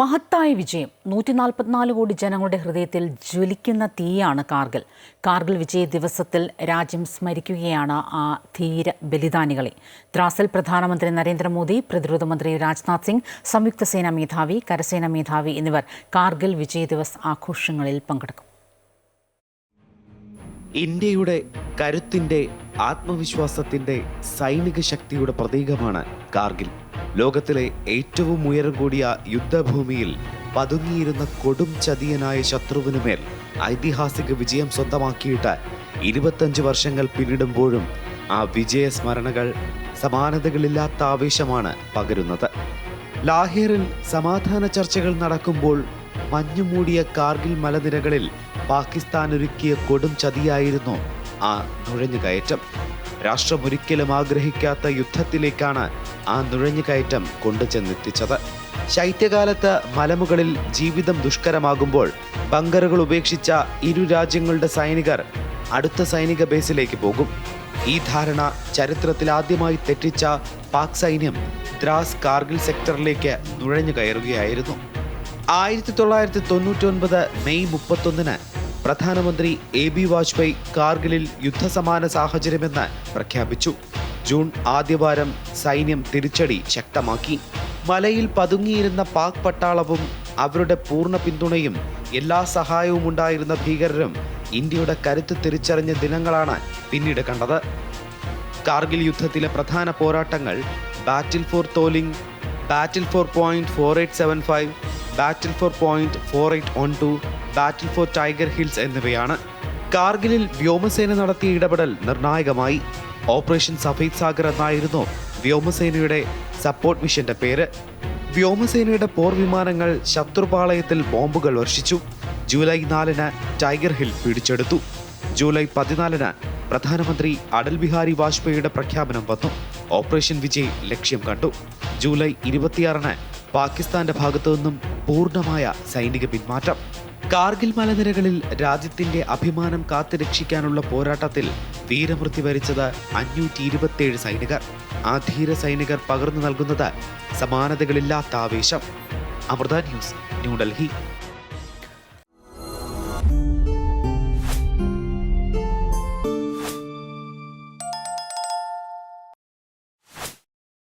മഹത്തായ വിജയം. നൂറ്റി നാൽപ്പത്തിനാല് കോടി ജനങ്ങളുടെ ഹൃദയത്തിൽ ജ്വലിക്കുന്ന തീയാണ് കാർഗിൽ. കാർഗിൽ വിജയ ദിവസത്തിൽ രാജ്യം സ്മരിക്കുകയാണ് ആ ധീര ബലിദാനികളെ. ദ്രാസിൽ പ്രധാനമന്ത്രി നരേന്ദ്രമോദി പ്രതിരോധ മന്ത്രി രാജ്നാഥ് സിംഗ് സംയുക്ത സേനാ മേധാവി കരസേനാ മേധാവി എന്നിവർ കാർഗിൽ വിജയ ദിവസ് ആഘോഷങ്ങളിൽ പങ്കെടുക്കും. ഇന്ത്യയുടെ കരുത്തിന്റെ ആത്മവിശ്വാസത്തിന്റെ സൈനിക ശക്തിയുടെ പ്രതീകമാണ് കാർഗിൽ. ലോകത്തിലെ ഏറ്റവും ഉയരം കൂടിയ യുദ്ധഭൂമിയിൽ പതുങ്ങിയിരുന്ന കൊടും ചതിയനായ ശത്രുവിനുമേൽ ഐതിഹാസിക വിജയം സ്വന്തമാക്കിയിട്ട് ഇരുപത്തഞ്ച് വർഷങ്ങൾ പിന്നിടുമ്പോഴും ആ വിജയ സ്മരണകൾ സമാനതകളില്ലാത്ത ആവേശമാണ് പകരുന്നത്. ലാഹേറിൽ സമാധാന ചർച്ചകൾ നടക്കുമ്പോൾ മഞ്ഞുമൂടിയ കാർഗിൽ മലനിരകളിൽ പാകിസ്ഥാൻ ഒരുക്കിയ കൊടും ചതിയായിരുന്നു ആ നുഴഞ്ഞുകയറ്റം രാഷ്ട്രം ഒരിക്കലും ആഗ്രഹിക്കാത്ത യുദ്ധത്തിലേക്കാണ് ആ നുഴഞ്ഞുകയറ്റം കൊണ്ടുചെന്നെത്തിച്ചത് ശൈത്യകാലത്ത് മലമുകളിൽ ജീവിതം ദുഷ്കരമാകുമ്പോൾ ബങ്കറുകൾ ഉപേക്ഷിച്ച ഇരു രാജ്യങ്ങളുടെ സൈനികർ അടുത്ത സൈനിക ബേസിലേക്ക് പോകും. ഈ ധാരണ ചരിത്രത്തിൽ ആദ്യമായി തെറ്റിച്ച പാക് സൈന്യം ദ്രാസ് കാർഗിൽ സെക്ടറിലേക്ക് നുഴഞ്ഞു കയറുകയായിരുന്നു. ആയിരത്തി തൊള്ളായിരത്തി തൊണ്ണൂറ്റി ഒൻപത് മെയ് മുപ്പത്തൊന്നിന് പ്രധാനമന്ത്രി എ ബി വാജ്പേയി കാർഗിലിൽ യുദ്ധസമാന സാഹചര്യമെന്ന് പ്രഖ്യാപിച്ചു. ജൂൺ ആദ്യവാരം സൈന്യം തിരിച്ചടി ശക്തമാക്കി. മലയിൽ പതുങ്ങിയിരുന്ന പാക് പട്ടാളവും അവരുടെ പൂർണ പിന്തുണയും എല്ലാ സഹായവും ഉണ്ടായിരുന്ന ഭീകരരും ഇന്ത്യയുടെ കരുത്ത് തിരിച്ചറിഞ്ഞ ദിനങ്ങളാണ് പിന്നീട് കണ്ടത്. കാർഗിൽ യുദ്ധത്തിലെ പ്രധാന പോരാട്ടങ്ങൾ battle for Tololing battle for point four eight seven five battle for point four eight one two battle for Tiger Hills എന്നിവയാണ് കാർഗിലിൽ വ്യോമസേന നടത്തിയ ഇടപെടൽ നിർണായകമായി. ഓപ്പറേഷൻ സഫീദ് സാഗർ എന്നായിരുന്നു വ്യോമസേനയുടെ സപ്പോർട്ട് മിഷന്റെ പേര്. വ്യോമസേനയുടെ പോർ വിമാനങ്ങൾ ശത്രുപാളയത്തിൽ ബോംബുകൾ വർഷിച്ചു. ജൂലൈ നാലിന് ടൈഗർ ഹിൽ പിടിച്ചെടുത്തു. ജൂലൈ പതിനാലിന് പ്രധാനമന്ത്രി അടൽ ബിഹാരി വാജ്പേയിയുടെ പ്രഖ്യാപനം വന്നു. ഓപ്പറേഷൻ വിജയ് ലക്ഷ്യം കണ്ടു. ജൂലൈ ഇരുപത്തിയാറിന് പാകിസ്ഥാന്റെ ഭാഗത്തു നിന്നും പൂർണമായ സൈനിക പിന്മാറ്റം. കാർഗിൽ മലനിരകളിൽ രാജ്യത്തിന്റെ അഭിമാനം കാത്തുരക്ഷിക്കാനുള്ള പോരാട്ടത്തിൽ വീരമൃത്യു വരിച്ചത് അഞ്ഞൂറ്റി ഇരുപത്തിയേഴ് സൈനികർ. ആ ധീര സൈനികർ പകർന്നു നൽകുന്നത് സമാനതകളില്ലാത്ത ആവേശം. അമൃത ന്യൂസ് ന്യൂഡൽഹി.